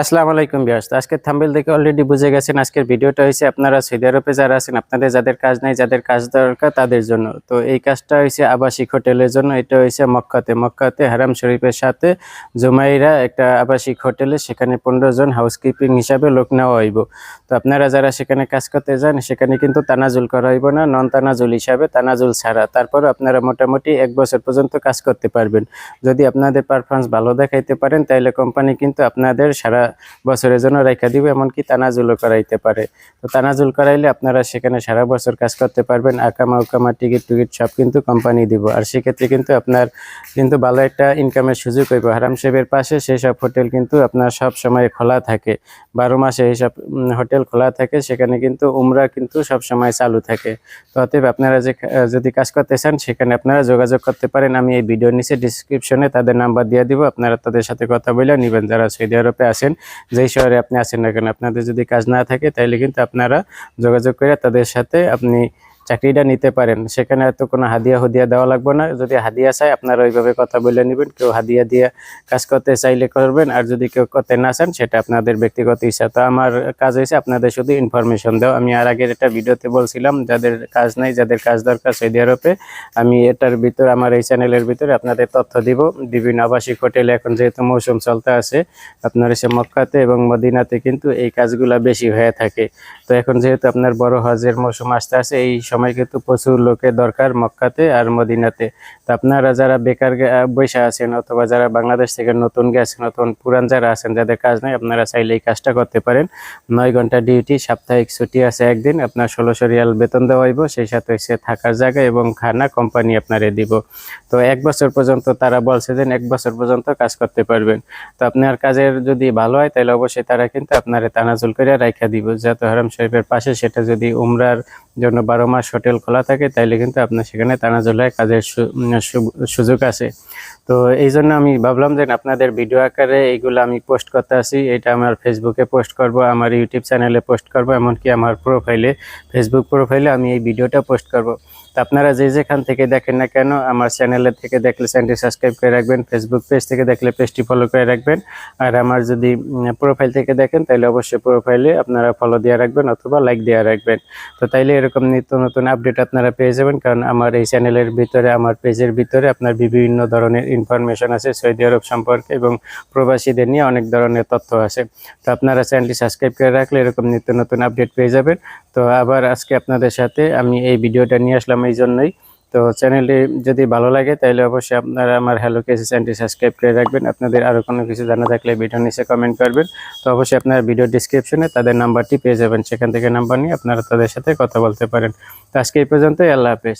আসসালামু আলাইকুম বিয়াস আজকের থাম্বেল দেখে অলরেডি বুঝে গেছেন আজকের ভিডিওটা হয়েছে আপনারা সৌদি আরবে যারা আছেন, আপনাদের যাদের কাজ নাই, যাদের কাজ দরকার তাদের জন্য। তো এই কাজটা হয়েছে আবাসিক হোটেলের জন্য। এটা হয়েছে মক্কাতে। মক্কাতে হারাম শরীফের সাথে জুমাইরা একটা আবাসিক হোটেলে সেখানে পনেরো জন হাউসকিপিং হিসাবে লোক নেওয়া হইব। তো আপনারা যারা সেখানে কাজ করতে যান, সেখানে কিন্তু তানাজুল করা হইব না নন তানাজুল হিসাবে তানাজুল ছাড়া। তারপর আপনারা মোটামুটি এক বছর পর্যন্ত কাজ করতে পারবেন। যদি আপনাদের পারফরমেন্স ভালো দেখাইতে পারেন, তাহলে কোম্পানি কিন্তু আপনাদের সারা বছরের জন্য রেখা দিবে, এমনকি তানাজুলও করাইতে পারে। তো তানাজুল করাইলে আপনারা সেখানে সারা বছর কাজ করতে পারবেন, আকামা উকামা, টিকিট টিকিট সব কিন্তু কোম্পানি দিব। আর সেক্ষেত্রে কিন্তু আপনার কিন্তু ভালো একটা ইনকামের সুযোগ হইব। হারাম শেবের পাশে সেসব হোটেল কিন্তু আপনার সব সময় খোলা থাকে। বারো মাসে এইসব হোটেল খোলা থাকে, সেখানে কিন্তু উমরা কিন্তু সব সময় চালু থাকে। তো অতএব আপনারা যে, যদি কাজ করতে চান, সেখানে আপনারা যোগাযোগ করতে পারেন। আমি এই ভিডিওর নিচে ডিসক্রিপশনে তাদের নাম্বার দিয়ে দিব। আপনারা তাদের সাথে কথা বলে নেবেন। যারা সৌদি আরবে আছেন যেই শহরে আপনি আছেন না কেন? আপনাদের যদি কাজ না থাকে তাহলে কিন্তু আপনারা যোগাযোগ করে তাদের সাথে আপনি চাকরিটা নিতে পারেন। সেখানে এত কোনো হাদিয়া হুদিয়া দেওয়া লাগবে না। যদি হাদিয়া চাই আপনারা ওইভাবে কথা বলে নেবেন। কেউ হাদিয়া দিয়ে কাজ করতে চাইলে করবেন, আর যদি কেউ করতে না চান, সেটা আপনাদের ব্যক্তিগত ইচ্ছা। তো আমার কাজ হয়েছে আপনাদের শুধু ইনফরমেশন দেওয়া। আমি আর আগের একটা ভিডিওতে বলছিলাম, যাদের কাজ নাই, যাদের কাজ দরকার সৌদি আরবে, আমি এটার ভিতর, আমার এই চ্যানেলের ভিতরে আপনাদের তথ্য দিব। বিভিন্ন আবাসিক হোটেলে এখন যেহেতু মৌসুম চলতে আছে, আপনার এসে মক্কাতে এবং মদিনাতে কিন্তু এই কাজগুলা বেশি হয়ে থাকে। তো এখন যেহেতু আপনার বড় হজের মৌসুম আসতে আছে এই সময় কিন্তু প্রচুর লোকের দরকার মক্কাতে আর মদিনাতে। তো আপনারা যারা বেকার বৈশা আছেন অথবা যারা বাংলাদেশ থেকে নতুন গেছেন নতুন পুরান যারা আছেন, যাদের কাজ নাই, আপনারা চাইলে এই কাজটা করতে পারেন। নয় ঘণ্টা ডিউটি সাপ্তাহিক ছুটি আছে একদিন, আপনার ষোলোশো রিয়াল বেতন দেওয়া হইব, সেই সাথে হচ্ছে থাকার জায়গা এবং খানা কোম্পানি আপনারে দিব। তো এক বছর পর্যন্ত তারা বলছে যে এক বছর পর্যন্ত কাজ করতে পারবেন। তো আপনার কাজের যদি ভালো হয়, তাহলে অবশ্যই তারা কিন্তু আপনার তানাজুল করে রাখা দিব। যত হারাম শরীফের পাশে সেটা যদি উমরার জন্য বারো মাস হোটেল খোলা থাকে, তাইলে কিন্তু আপনার সেখানে তানাজুল হয় কাজের সুযোগ আছে। তো এই জন্য আমি ভাবলাম যে আপনাদের ভিডিও আকারে এইগুলো আমি পোস্ট করতে আসি, এটা আমার ফেসবুকে পোস্ট করব, আমার ইউটিউব চ্যানেলে পোস্ট করব, এমনকি আমার প্রোফাইলে ফেসবুক প্রোফাইলে আমি এই ভিডিওটা পোস্ট করব। তো আপনারা যে যেখান থেকে দেখেন না কেন, আমার চ্যানেলের থেকে দেখলে চ্যানেলটি সাবস্ক্রাইব করে রাখবেন ফেসবুক পেজ থেকে দেখলে পেজটি ফলো করে রাখবেন। আর আমার যদি প্রোফাইল থেকে দেখেন, তাহলে অবশ্যই প্রোফাইলে আপনারা ফলো দিয়ে রাখবেন অথবা লাইক দিয়ে রাখবেন। তো তাইলে এরকম নিত্য নতুন আপডেট আপনারা পেয়ে যাবেন, কারণ আমার এই চ্যানেলের ভিতরে, আমার পেজের ভিতরে আপনার বিভিন্ন ধরনের ইনফরমেশন আছে, সৌদি আরব সম্পর্কে এবং প্রবাসীদের নিয়ে অনেক ধরনের তথ্য আছে। তো আপনারা চ্যানেলটি সাবস্ক্রাইব করে রাখলে এরকম নিত্য নতুন আপডেট পেয়ে যাবেন। তো আবার আজকে আপনাদের সাথে আমি এই ভিডিওটা নিয়ে আসলাম। এই জন্যই। তো চ্যানেলটি যদি ভালো লাগে, তাহলে অবশ্যই আপনারা আমার হ্যালো কেসি চ্যানেলটি সাবস্ক্রাইব করে রাখবেন। আপনাদের আরও কোনো কিছু জানা থাকলে ভিডিও নিচে কমেন্ট করবেন। তো অবশ্যই আপনারা ভিডিও ডিসক্রিপশনে তাদের নাম্বারটি পেয়ে যাবেন। সেখান থেকে নাম্বার নিয়ে আপনারা তাদের সাথে কথা বলতে পারেন। তো আজকে এই পর্যন্তই, আল্লাহ হাফেজ।